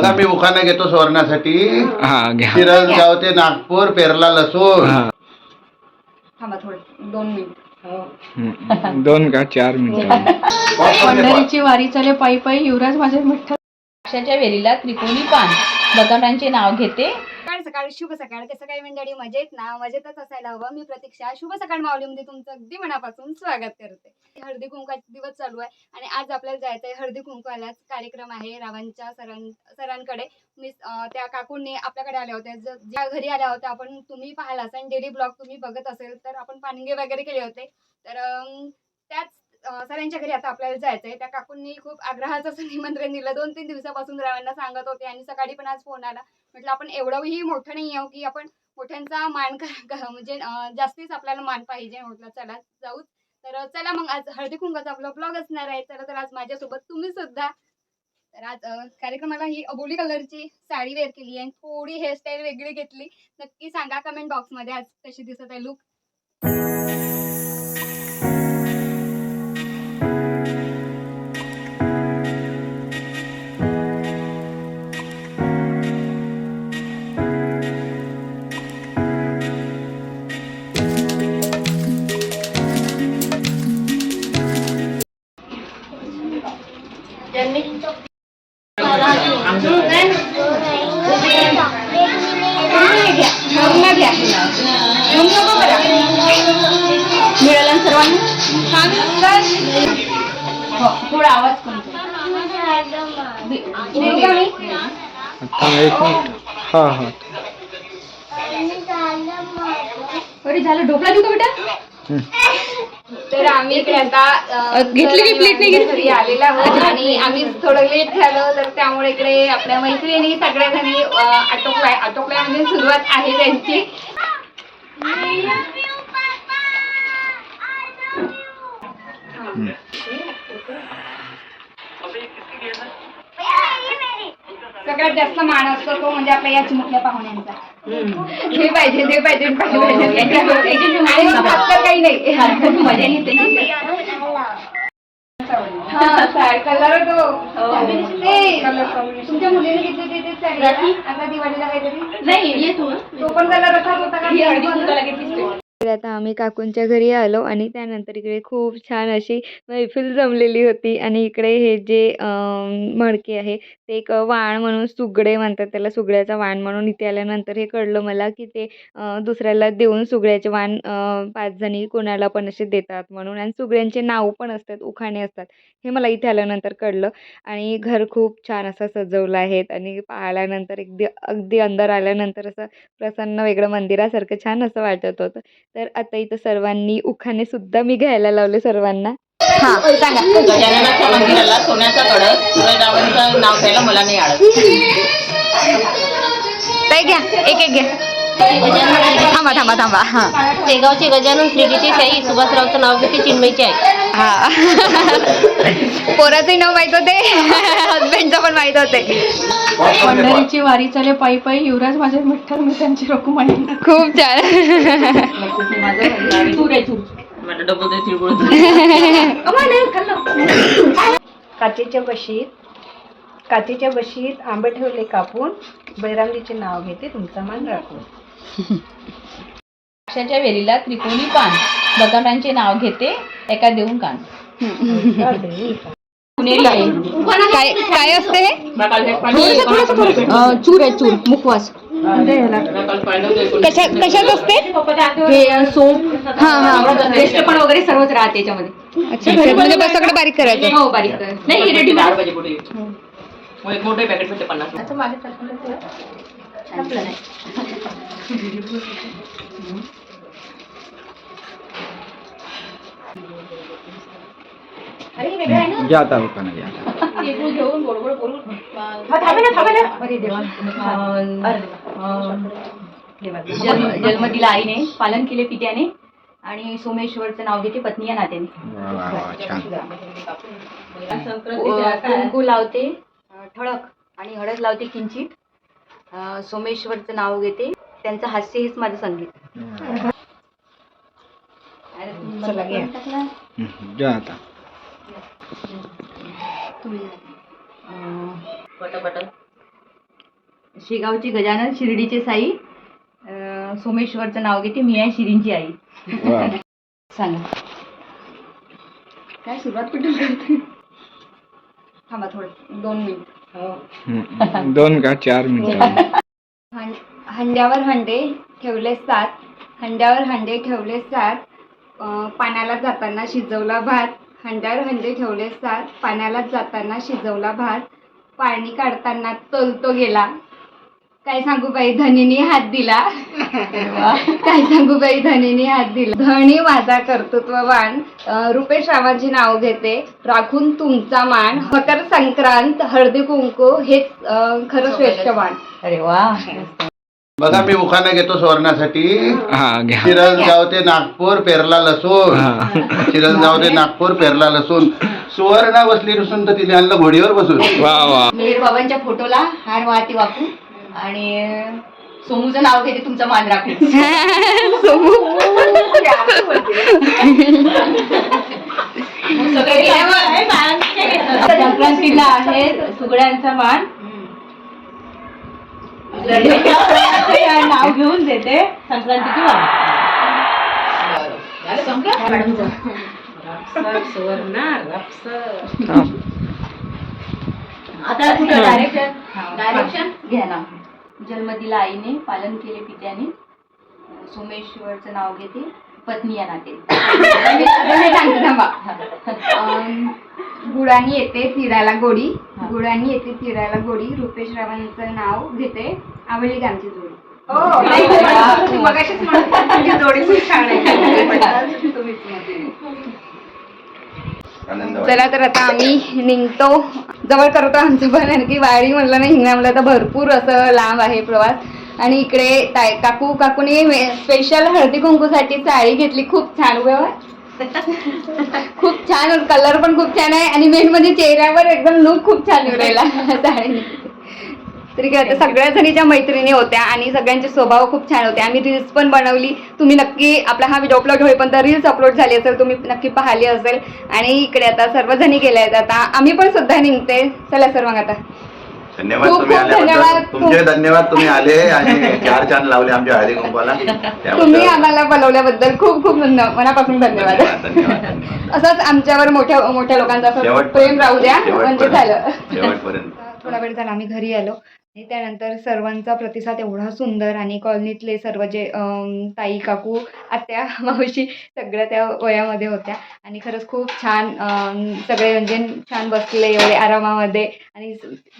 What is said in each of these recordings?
बघा मी उखाणा घेतो सोडण्यासाठी हा घ्या. गाव ते नागपूर पेरला लसूण. हा. थांबा थोडं दोन मिनिट. हम्म. दोन का चार मिनिटं? पंढरीची वारी चाले पायी पायी युवराज माझे मिठ्ठल पक्षाच्या वेलीला त्रिकोणी पान. बदामांचे नाव घेते. सकाळ सकाळ शुभ सकाळ. कसं काही मंडळी? मजेत ना? मजेतच असायला हवं. मी प्रतीक्षा. शुभ सकाळ माऊलीमध्ये तुमचं अगदी मनापासून स्वागत करते. हळदी कुंकाचे दिवस चालू आहे आणि आज आपल्याला जायचं आहे हळदी कुंकवालाच कार्यक्रम आहे रावांच्या सरां सरांकडे. मी त्या काकूंनी आपल्याकडे आल्या होत्या. ज्या घरी आल्या होत्या आपण तुम्ही पाहिला असाल डेली ब्लॉग तुम्ही बघत असेल तर आपण पानगे वगैरे केले होते. तर त्याच सरांच्या घरी आता आपल्याला जायचं आहे त्या काकूंनी खूप आग्रहाचं असं निमंत्रण दिलं. दोन तीन दिवसापासून रावांना सांगत होते आणि सकाळी पण आज फोन आला. म्हटलं आपण एवढंही मोठं नाही आहो की आपण मोठ्यांचा मान म्हणजे जास्तीच आपल्याला मान पाहिजे. म्हटलं चला जाऊच. तर चला मग आज हळदी कुंकाचा आपला ब्लॉग असणार आहे. चला तर आज माझ्यासोबत तुम्ही सुद्धा. तर आज कार्यक्रमाला ही अबोली कलरची साडी वेअर केली आणि थोडी हेअरस्टाईल वेगळी घेतली. नक्की सांगा कमेंट बॉक्समध्ये आज कशी दिसत आहे लुक थोडा आवाज हा हा. अरे झालं. ढोकळा देऊ का बेटा. तर आम्ही इकडे आता घेतली की plate नाही घेतली? आलेला आहोत आणि आम्ही थोडं लेट झालो तर त्यामुळे इकडे आपल्या मैत्रिणी सगळ्या जणी आटोपलाय. आटोपलाय म्हणजे सुरुवात आहे त्यांची. सगळ्यात जास्त मान असतो तो म्हणजे आपल्या या चिमुकल्या पाहुण्यांचा. हे पाहिजे ते पाहिजे काही नाही. मजा येते हा कलर तो ते तुमच्या मुलीने घेतली ते? आता दिवाळीला काहीतरी नाही तो पण कलर असाच होता का? तर आता आम्ही काकूंच्या घरी आलो आणि त्यानंतर इकडे खूप छान अशी मैफिल जमलेली होती. आणि इकडे हे जे मडके आहे ते एक वाण म्हणून सुगडे म्हणतात. त्याला सुगड्याचा वाण म्हणून इथे आल्यानंतर हे कळलं मला की ते दुसऱ्याला देऊन सुगड्याचे वाण पाच जणी कोणाला पण असे देतात म्हणून. आणि सुगड्यांचे नाव पण असतात उखाणे असतात हे मला इथे आल्यानंतर कळलं. आणि घर खूप छान असं सजवलं आहेत. आणि पाहिल्यानंतर अगदी अगदी अंदर आल्यानंतर असं प्रसन्न वेगळं मंदिरासारखं छान असं वाटत होतं. तर आता इथं सर्वांनी उखाणे सुद्धा मी घ्यायला लावले सर्वांना. गजाननाच्या मंदिराला सोन्याचा सुरजरावांचं नाव घ्यायला मला नाही आळत ताई घ्या. एक एक घ्या. थांबा थांबा थांबा. हा. शेगावचे गजानन श्रीजीचे शाही सुभाषरावचं नाव घेते चिन्मयचे आहे. हा. पोराचंही नाव माहीत होते. हजबंडचं पण माहीत होते. पंढरीची वारी चाले पायी पायी युवराज माझे मिठ्ठल मी त्यांची रकुमाई खूप छान. काचेच्या बशीत काचेच्या बशीत आंबे ठेवले कापून बैरामजीचे नाव घेते तुमचा मान राखून. पक्षाच्या वेलीला त्रिकोणी पान. बदामांचे नाव घेते एका देऊन कान. काय काय असते हे? चूर आहे चूर. मुखवास. कशा कशात असते? हे सोप हा हा. वेस्ट पण वगैरे सर्वच राहते याच्यामध्ये. अच्छा. म्हणजे बस सगळं बारीक करायचं. हो बारीक. नाही हे मोठे पॅकेट पन्नास. घ्या आता घ्या. बोलून जन्म जन्म दिला आईने पालन केले पित्याने आणि सोमेश्वरचं नाव घेते पत्नी या नात्याने. वा वा वा छान. कुंकू लावते अं, ठळक आणि हळद लावते किंचित. अं, सोमेश्वरचं नाव घेते. त्यांचं हास्य हेच माझं संगीत. चला घ्या. हम्म. घ्या आता. शेगावचे गजानन शिर्डीचे साई अं, सोमेश्वरचं नाव घेते मी आहे शिरींची आई. वा. सांगा. काय सुरुवात कुठून करते? थांबा थोडं दोन मिनिट. हम्म. दोन का चार मिनिटं? हं. हंड्यावर हंडे ठेवले सात. हंड्यावर हंडे ठेवले सात. पाण्याला जाताना शिजवला भात. हंड्यावर हंडे ठेवले सात. पाण्याला जाताना शिजवला भात. पाणी काढताना तोलतो गेला. काय सांगू बाई धनीने हात दिला. काय सांगू बाई धनीने हात दिला. धनी माझा कर्तृत्ववान रुपेश रावांची नाव घेते. राखून तुमचा मान. मकर संक्रांत हळदी कुंकू हेच खरं श्रेष्ठ मान अरे वा बघा मी उखाणा घेतो सुवर्णासाठी. हा घ्या. शिरसगाव ते नागपूर पेरला लसूण. शिरसगाव ते नागपूर पेरला लसूण. सुवर्ण बसली नसून तर तिने आणलं घोडीवर बसून. वा वा. मेहर बाबांच्या फोटोला हार वाहते वाकू आणि सोमूचं नाव घेते तुमचा मान राखून. संक्रांतीला आहे सुगड्यांचा मान. नाव घेऊन देते संक्रांतीची. आता कुठं? डायरेक्शन डायरेक्शन घ्या ना. जन्म दिला आईने पालन केले पित्याने सोमेश्वरचं नाव घेते पत्नी या नाते. सांगते थांबा. गुळानी येते तिळाला गोडी. गुळानी येते तिळाला गोडी. रुपेश रावांचं नाव घेते आवडली जोडी आनंद चला तर आता आम्ही निघतो. जवळ करतो आमचं पण आणखी वाडी म्हणलं ना हिंगणा म्हणलं तर भरपूर असं लांब आहे प्रवास. आणि इकडे ताय काकू काकूने स्पेशल हळदी कुंकूसाठी साडी घेतली. खूप छान व्हा. खूप छान कलर पण खूप छान आहे. आणि मेन म्हणजे चेहऱ्यावर एकदम लुक खूप छान येऊ राहिला साडी तरी काय आता सगळ्या जणीच्या मैत्रिणी होत्या आणि सगळ्यांचे स्वभाव खूप छान होते. आम्ही रील्स पण बनवली. तुम्ही नक्की आपला हा व्हिडिओ अपलोड होईपर्यंत रील्स अपलोड झाली असेल तुम्ही नक्की पाहिली असेल. आणि इकडे आता सर्वजणी गेल्या आहेत. आता आम्ही पण सुद्धा निघते. चला सर मग आता. धन्यवाद खूप तुम्ही खूप आल्याबद्दल. धन्यवाद. तुमचे धन्यवाद तुम्ही आले आणि चार चांद लावले आमच्या हळदी कुंकवाला. तुम्ही आम्हाला बोलवल्याबद्दल खूप खूप धन्य मनापासून धन्यवाद. धन्यवाद धन्यवाद धन्यवाद. असंच आमच्यावर मोठ्या मोठ्या लोकांचं असं शेवटपर्यंत- प्रेम राहू द्या. म्हणजे शेवटपर्यंत- झालं. शेवटपर्यंत. थोडा वेळ झाला आम्ही घरी आलो. आणि त्यानंतर सर्वांचा प्रतिसाद एवढा सुंदर आणि कॉलनीतले सर्व जे ताई काकू आत्या मावशी सगळ्या त्या वयामध्ये होत्या. आणि खरंच खूप छान सगळे म्हणजे छान बसले एवढे आरामामध्ये आणि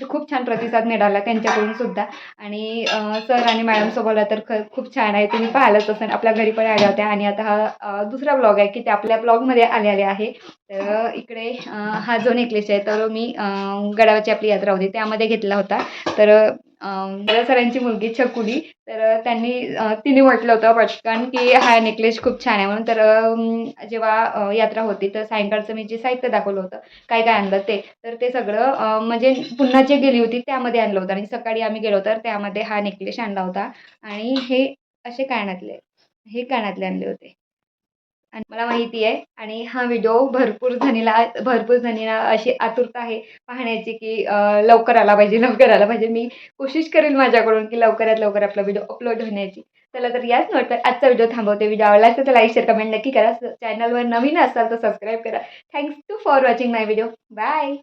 खूप छान प्रतिसाद मिळाला त्यांच्याकडून सुद्धा. आणि सर आणि मॅडम सोबतला तर ख खूप छान आहे. तुम्ही पाहिलंच असेल आपल्या घरी पण आल्या होत्या. आणि आता हा दुसरा ब्लॉग आहे की ते आपल्या ब्लॉगमध्ये आलेले आहे. तर इकडे हा जो नेकलेस आहे तर मी गडावाची गडावरची आपली यात्रा होती त्यामध्ये घेतला होता. तर सरांची मुलगी छकुली. तर त्यांनी तिने म्हटलं होतं पटकन की हा नेकलेस खूप छान आहे म्हणून. तर जेव्हा यात्रा होती तर सायंकाळचं मी जे साहित्य दाखवलं होतं काय काय आणलं ते. तर ते सगळं म्हणजे पुन्हा जे गेली होती त्यामध्ये आणलं होतं. आणि सकाळी आम्ही गेलो तर त्यामध्ये हा नेकलेस आणला होता. आणि हे असे कानातले हे कानातले आणले होते. आणि मला माहिती आहे. आणि हा व्हिडिओ भरपूर जणीला भरपूर जणीला अशी आतुरता आहे पाहण्याची की लवकर आला पाहिजे लवकर आला पाहिजे. मी कोशिश करेल माझ्याकडून की लवकरात लवकर आपला व्हिडिओ अपलोड होण्याची. चला तर याच नोटवर आजचा व्हिडिओ थांबवते. व्हिडिओ आवडला असेल तर लाईक शेअर कमेंट नक्की करा. चॅनलवर नवीन असाल तर सबस्क्राईब करा. Thanks to for watching my video bye